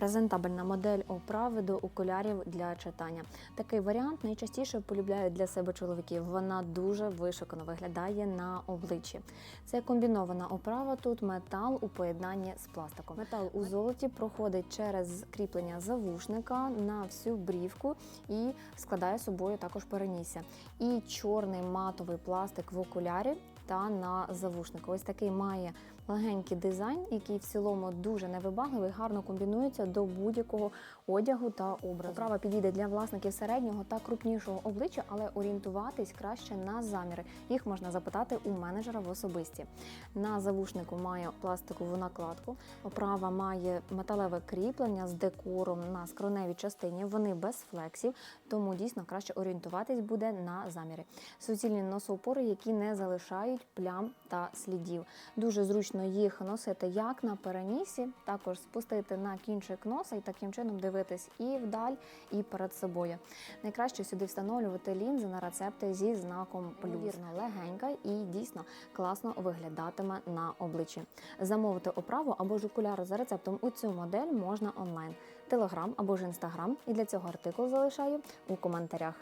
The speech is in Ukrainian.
презентабельна модель оправи до окулярів для читання. Такий варіант найчастіше полюбляють для себе чоловіків. Вона дуже вишукано виглядає на обличчі. Це комбінована оправа. Тут метал у поєднанні з пластиком. Метал у золоті проходить через кріплення завушника на всю брівку і складає собою також перенісся. І чорний матовий пластик в окулярі та на завушнику. Ось такий має легенький дизайн, який в цілому дуже невибагливий, гарно комбінується до будь-якого одягу та образу. Оправа підійде для власників середнього та крупнішого обличчя, але орієнтуватись краще на заміри. Їх можна запитати у менеджера в особисті. На завушнику має пластикову накладку. Оправа має металеве кріплення з декором на скроневій частині. Вони без флексів, тому дійсно краще орієнтуватись буде на заміри. Суцільні носоупори, які не залишають плям та слідів. Дуже зручно їх носити як на перенісі, також спустити на кінчик носа і таким чином дивитись і вдаль, і перед собою. Найкраще сюди встановлювати лінзи на рецепти зі знаком плюс. Вірно, легенька і дійсно класно виглядатиме на обличчі. Замовити оправу або ж окуляри за рецептом у цю модель можна онлайн, телеграм або ж інстаграм. І для цього артикул залишаю у коментарях.